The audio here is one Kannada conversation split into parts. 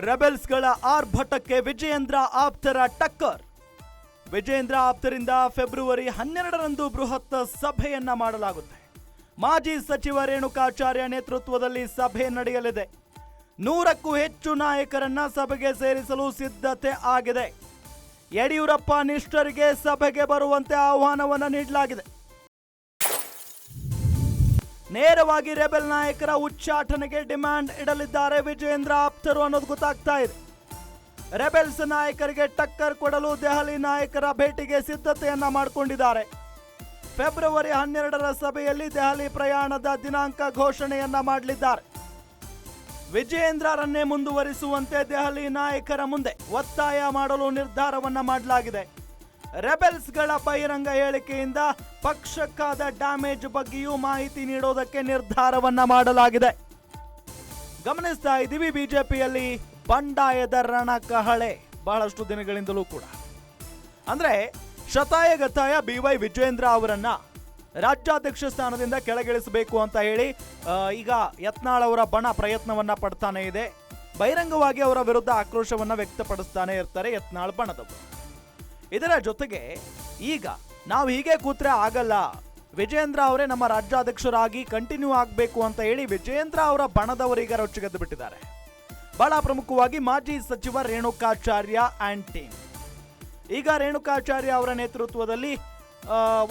ರೆಬೆಲ್ಸ್ಗಳ ಆರ್ಭಟಕ್ಕೆ ವಿಜಯೇಂದ್ರ ಆಪ್ತರ ಟಕ್ಕರ್. ವಿಜಯೇಂದ್ರ ಆಪ್ತರಿಂದ ಫೆಬ್ರವರಿ ಹನ್ನೆರಡರಂದು ಬೃಹತ್ ಸಭೆಯನ್ನ ಮಾಡಲಾಗುತ್ತೆ. ಮಾಜಿ ಸಚಿವ ರೇಣುಕಾಚಾರ್ಯ ನೇತೃತ್ವದಲ್ಲಿ ಸಭೆ ನಡೆಯಲಿದೆ. ನೂರಕ್ಕೂ ಹೆಚ್ಚು ನಾಯಕರನ್ನ ಸಭೆಗೆ ಸೇರಿಸಲು ಸಿದ್ಧತೆ ಆಗಿದೆ. ಯಡಿಯೂರಪ್ಪ ನಿಷ್ಠರಿಗೆ ಸಭೆಗೆ ಬರುವಂತೆ ಆಹ್ವಾನವನ್ನು ನೀಡಲಾಗಿದೆ. ನೇರವಾಗಿ ರೆಬೆಲ್ ನಾಯಕರ ಉಚ್ಚಾಟನೆಗೆ ಡಿಮ್ಯಾಂಡ್ ಇಡಲಿದ್ದಾರೆ ವಿಜಯೇಂದ್ರ ಆಪ್ತರು ಅನ್ನೋದು ಗೊತ್ತಾಗ್ತಾ ಇದೆ. ರೆಬೆಲ್ಸ್ ನಾಯಕರಿಗೆ ಟಕ್ಕರ್ ಕೊಡಲು ದೆಹಲಿ ನಾಯಕರ ಭೇಟಿಗೆ ಸಿದ್ಧತೆಯನ್ನ ಮಾಡಿಕೊಂಡಿದ್ದಾರೆ. ಫೆಬ್ರವರಿ ಹನ್ನೆರಡರ ಸಭೆಯಲ್ಲಿ ದೆಹಲಿ ಪ್ರಯಾಣದ ದಿನಾಂಕ ಘೋಷಣೆಯನ್ನ ಮಾಡಲಿದ್ದಾರೆ. ವಿಜಯೇಂದ್ರರನ್ನೇ ಮುಂದುವರಿಸುವಂತೆ ದೆಹಲಿ ನಾಯಕರ ಮುಂದೆ ಒತ್ತಾಯ ಮಾಡಲು ನಿರ್ಧಾರವನ್ನ ಮಾಡಲಾಗಿದೆ. ರೆಬೆಲ್ಸ್ಗಳ ಬಹಿರಂಗ ಹೇಳಿಕೆಯಿಂದ ಪಕ್ಷಕ್ಕಾದ ಡ್ಯಾಮೇಜ್ ಬಗ್ಗೆಯೂ ಮಾಹಿತಿ ನೀಡೋದಕ್ಕೆ ನಿರ್ಧಾರವನ್ನ ಮಾಡಲಾಗಿದೆ. ಗಮನಿಸ್ತಾ ಇದ್ದೀವಿ ಬಿಜೆಪಿಯಲ್ಲಿ ಬಂಡಾಯದ ರಣಕಹಳೆ ಬಹಳಷ್ಟು ದಿನಗಳಿಂದಲೂ ಕೂಡ. ಅಂದ್ರೆ ಶತಾಯಗತಾಯ ಬಿ ವೈ ವಿಜಯೇಂದ್ರ ಅವರನ್ನ ರಾಜ್ಯಾಧ್ಯಕ್ಷ ಸ್ಥಾನದಿಂದ ಕೆಳಗಿಳಿಸಬೇಕು ಅಂತ ಹೇಳಿ ಈಗ ಯತ್ನಾಳ್ ಅವರ ಬಣ ಪ್ರಯತ್ನವನ್ನ ಪಡ್ತಾನೆ ಇದೆ. ಬಹಿರಂಗವಾಗಿ ಅವರ ವಿರುದ್ಧ ಆಕ್ರೋಶವನ್ನ ವ್ಯಕ್ತಪಡಿಸ್ತಾನೆ ಇರ್ತಾರೆ ಯತ್ನಾಳ್ ಬಣದವರು. ಇದರ ಜೊತೆಗೆ ಈಗ ನಾವು ಹೀಗೆ ಕೂತ್ರೆ ಆಗಲ್ಲ. ವಿಜಯೇಂದ್ರ ಅವರೇ ನಮ್ಮ ರಾಜ್ಯಾಧ್ಯಕ್ಷರಾಗಿ ಕಂಟಿನ್ಯೂ ಆಗಬೇಕು ಅಂತ ಹೇಳಿ ವಿಜಯೇಂದ್ರ ಅವರ ಬಣದವರೀಗ ರೊಚ್ಚಿಗೆದ್ದು ಬಿಟ್ಟಿದ್ದಾರೆ. ಬಹಳ ಪ್ರಮುಖವಾಗಿ ಮಾಜಿ ಸಚಿವ ರೇಣುಕಾಚಾರ್ಯ ಆ್ಯಂಡ್ ಟೀಮ್ ಈಗ ರೇಣುಕಾಚಾರ್ಯ ಅವರ ನೇತೃತ್ವದಲ್ಲಿ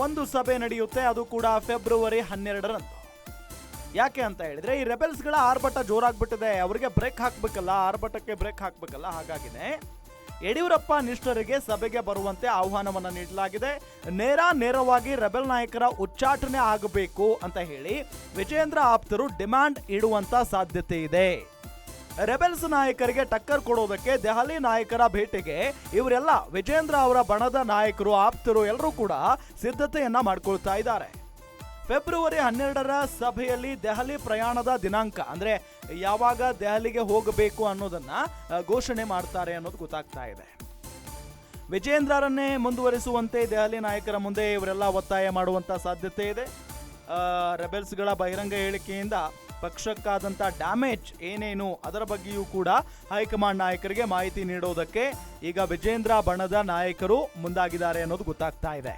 ಒಂದು ಸಭೆ ನಡೆಯುತ್ತೆ. ಅದು ಕೂಡ ಫೆಬ್ರವರಿ ಹನ್ನೆರಡರಂದು. ಯಾಕೆ ಅಂತ ಹೇಳಿದ್ರೆ, ಈ ರೆಬೆಲ್ಸ್ಗಳ ಆರ್ಭಟ ಜೋರಾಗ್ಬಿಟ್ಟಿದೆ. ಅವರಿಗೆ ಬ್ರೇಕ್ ಹಾಕ್ಬೇಕಲ್ಲ, ಆರ್ಭಟಕ್ಕೆ ಬ್ರೇಕ್ ಹಾಕ್ಬೇಕಲ್ಲ. ಹಾಗಾಗಿನೇ ಯಡಿಯೂರಪ್ಪ ನಿಷ್ಠರಿಗೆ ಸಭೆಗೆ ಬರುವಂತೆ ಆಹ್ವಾನವನ್ನು ನೀಡಲಾಗಿದೆ. ನೇರ, ನೇರವಾಗಿ ರೆಬೆಲ್ ನಾಯಕರ ಉಚ್ಚಾಟನೆ ಆಗಬೇಕು ಅಂತ ಹೇಳಿ ವಿಜೇಂದ್ರ ಆಪ್ತರು ಡಿಮ್ಯಾಂಡ್ ಇಡುವಂತ ಸಾಧ್ಯತೆ ಇದೆ. ರೆಬೆಲ್ಸ್ ನಾಯಕರಿಗೆ ಟಕ್ಕರ್ ಕೊಡೋದಕ್ಕೆ ದೆಹಲಿ ನಾಯಕರ ಭೇಟಿಗೆ ಇವರೆಲ್ಲ ವಿಜೇಂದ್ರ ಅವರ ಬಣದ ನಾಯಕರು, ಆಪ್ತರು ಎಲ್ಲರೂ ಕೂಡ ಸಿದ್ಧತೆಯನ್ನ ಮಾಡ್ಕೊಳ್ತಾ ಇದ್ದಾರೆ. ಫೆಬ್ರವರಿ ಹನ್ನೆರಡರ ಸಭೆಯಲ್ಲಿ ದೆಹಲಿ ಪ್ರಯಾಣದ ದಿನಾಂಕ, ಅಂದ್ರೆ ಯಾವಾಗ ದೆಹಲಿಗೆ ಹೋಗಬೇಕು ಅನ್ನೋದನ್ನ ಘೋಷಣೆ ಮಾಡ್ತಾರೆ ಅನ್ನೋದು ಗೊತ್ತಾಗ್ತಾ ಇದೆ. ವಿಜೇಂದ್ರರನ್ನೇ ಮುಂದುವರಿಸುವಂತೆ ದೆಹಲಿ ನಾಯಕರ ಮುಂದೆ ಇವರೆಲ್ಲ ಒತ್ತಾಯ ಮಾಡುವಂತ ಸಾಧ್ಯತೆ ಇದೆ. ರೆಬೆಲ್ಸ್ಗಳ ಬಹಿರಂಗ ಹೇಳಿಕೆಯಿಂದ ಪಕ್ಷಕ್ಕಾದಂಥ ಡ್ಯಾಮೇಜ್ ಏನೇನು ಅದರ ಬಗ್ಗೆಯೂ ಕೂಡ ಹೈಕಮಾಂಡ್ ನಾಯಕರಿಗೆ ಮಾಹಿತಿ ನೀಡೋದಕ್ಕೆ ಈಗ ವಿಜೇಂದ್ರ ಬಣದ ನಾಯಕರು ಮುಂದಾಗಿದ್ದಾರೆ ಅನ್ನೋದು ಗೊತ್ತಾಗ್ತಾ ಇದೆ.